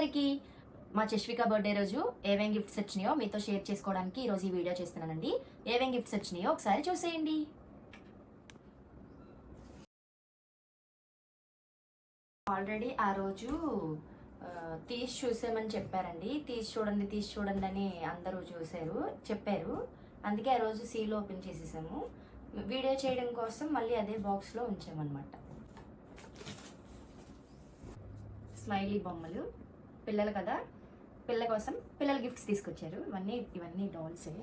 అందరికీ మా చష్విక బర్త్డే రోజు ఏమేం గిఫ్ట్స్ వచ్చినాయో మీతో షేర్ చేసుకోవడానికి ఈరోజు ఈ వీడియో చేస్తున్నానండి. ఏమేం గిఫ్ట్స్ వచ్చినాయో ఒకసారి చూసేయండి. ఆల్రెడీ ఆ రోజు తీసి చూసామని చెప్పారండి. తీసి చూడండి తీసి చూడండి అని అందరూ చూశారు చెప్పారు. అందుకే ఆ రోజు సీల్ ఓపెన్ చేసేసాము. వీడియో చేయడం కోసం మళ్ళీ అదే బాక్స్లో ఉంచామన్నమాట. స్మైలీ బొమ్మలు. పిల్లలు కదా? పిల్ల కోసం పిల్లల గిఫ్ట్స్ తీసుకొచ్చారు. ఇవన్నీ ఇవన్నీ డాల్సే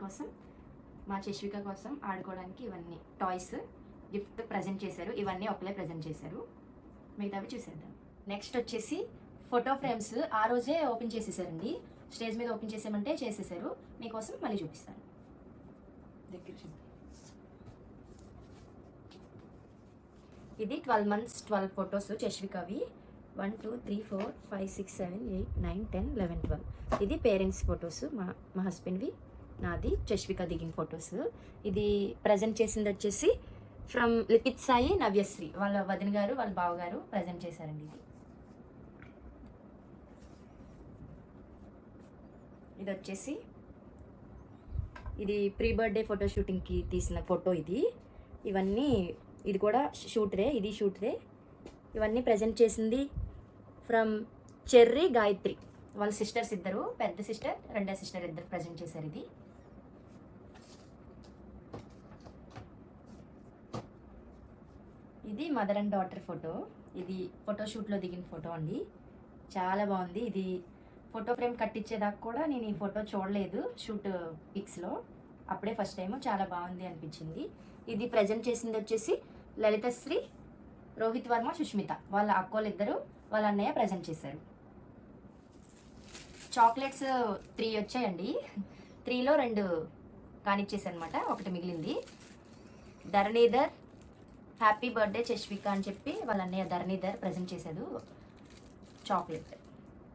కోసం మా చష్విక కోసం ఆడుకోవడానికి ఇవన్నీ టాయ్స్ గిఫ్ట్ ప్రజెంట్ చేశారు. ఇవన్నీ ఒకలే ప్రజెంట్ చేశారు. మిగతావి చూసేద్దాం. నెక్స్ట్ వచ్చేసి ఫోటో ఫ్రేమ్స్ ఆ రోజే ఓపెన్ చేసేసారండి. స్టేజ్ మీద ఓపెన్ చేసామంటే చేసేసారు. మీకోసం మళ్ళీ చూపిస్తాను. ఇది twelve months twelve photos చష్వికవి one two three four five six seven eight nine ten eleven twelve. ఇది పేరెంట్స్ ఫొటోస్ మా మా హస్బెండ్వి. నాది చష్విక దిగిన ఫొటోస్. ఇది ప్రజెంట్ చేసింది వచ్చేసి ఫ్రమ్ లిపిత్ సాయి నవ్యశ్రీ. వాళ్ళ వదిన గారు వాళ్ళ బావగారు ప్రజెంట్ చేశారండి ఇది. ఇది వచ్చేసి ఇది ప్రీ బర్త్డే ఫోటో షూటింగ్కి తీసిన ఫోటో ఇది. ఇవన్నీ ఇది కూడా షూట్రే ఇది షూట్రే ఇవన్నీ ప్రజెంట్ చేసింది ఫ్రమ్ చెర్రీ గాయత్రి. వాళ్ళ సిస్టర్స్ ఇద్దరు పెద్ద సిస్టర్ రెండో సిస్టర్ ఇద్దరు ప్రజెంట్ చేశారు ఇది. ఇది మదర్ అండ్ డాటర్ ఫోటో. ఇది ఫోటోషూట్లో దిగిన ఫోటో అండి. చాలా బాగుంది. ఇది ఫోటో ఫ్రేమ్ కట్టించేదాకా కూడా నేను ఈ ఫోటో చూడలేదు షూట్ పిక్స్లో. అప్పుడే ఫస్ట్ టైం చాలా బాగుంది అనిపించింది. ఇది ప్రజెంట్ చేసింది వచ్చేసి లలితశ్రీ రోహిత్ వర్మ సుష్మిత. వాళ్ళ అక్కోలు ఇద్దరు వాళ్ళ అన్నయ్య ప్రజెంట్ చేశారు. చాక్లెట్స్ త్రీ వచ్చాయండి. త్రీలో రెండు కానిచ్చేసనమాట ఒకటి మిగిలింది. ధరణీధర్ హ్యాపీ బర్త్డే చష్విక అని చెప్పి వాళ్ళ అన్నయ్య ధరణీధర్ ప్రజెంట్ చేశాడు చాక్లెట్.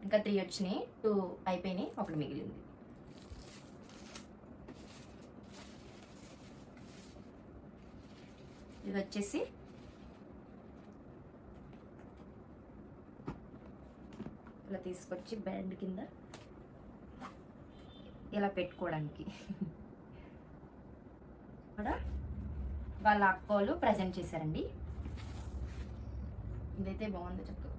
ఇంకా త్రీ వచ్చినాయి టూ అయిపోయినాయి ఒకటి మిగిలింది. ఇది వచ్చేసి ఇలా తీసుకొచ్చి బ్యాండ్ కింద ఇలా పెట్టుకోవడానికి. కూడా వాళ్ళ అక్కోలు ప్రజెంట్ చేశారండి. ఇదైతే బాగుంది చక్కగా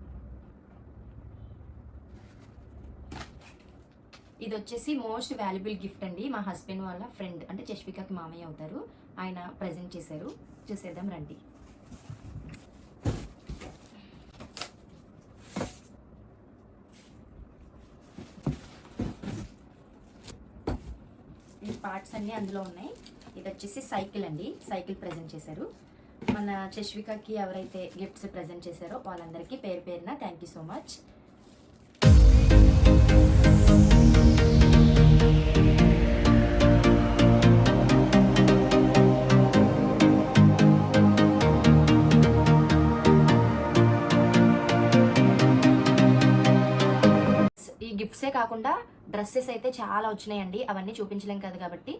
ఇది వచ్చేసి మోస్ట్ వాల్యుబుల్ గిఫ్ట్ అండి. మా హస్బెండ్ వాళ్ళ ఫ్రెండ్ అంటే చష్వికకి మామయ్య అవుతారు. ఆయన ప్రజెంట్ చేశారు. చూసేద్దాం రండి. ఈ పార్ట్స్ అన్నీ అందులో ఉన్నాయి. ఇది వచ్చేసి సైకిల్ అండి. సైకిల్ ప్రజెంట్ చేశారు. మన చష్వికకి ఎవరైతే గిఫ్ట్స్ ప్రజెంట్ చేశారో వాళ్ళందరికీ పేరు పేరున థ్యాంక్ యూ సో మచ్. ఈ గిఫ్ట్సే కాకుండా డ్రెస్సెస్ అయితే చాలా వచ్చినాయండి. అవన్నీ చూపించలేం కదా కాబట్టి.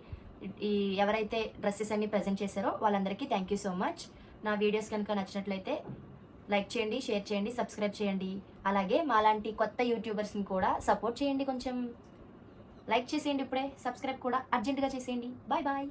ఈ ఎవరైతే డ్రెస్సెస్ అన్ని ప్రజెంట్ చేశారో వాళ్ళందరికీ థ్యాంక్ యూ సో మచ్ నా వీడియోస్ కనుక నచ్చినట్లయితే లైక్ చేయండి షేర్ చేయండి సబ్స్క్రైబ్ చేయండి. అలాగే మాలాంటి కొత్త యూట్యూబర్స్ని కూడా సపోర్ట్ చేయండి కొంచెం. లైక్ చేసేయండి ఇప్పుడే సబ్స్క్రైబ్ కూడా అర్జెంటుగా చేసేయండి. Bye bye.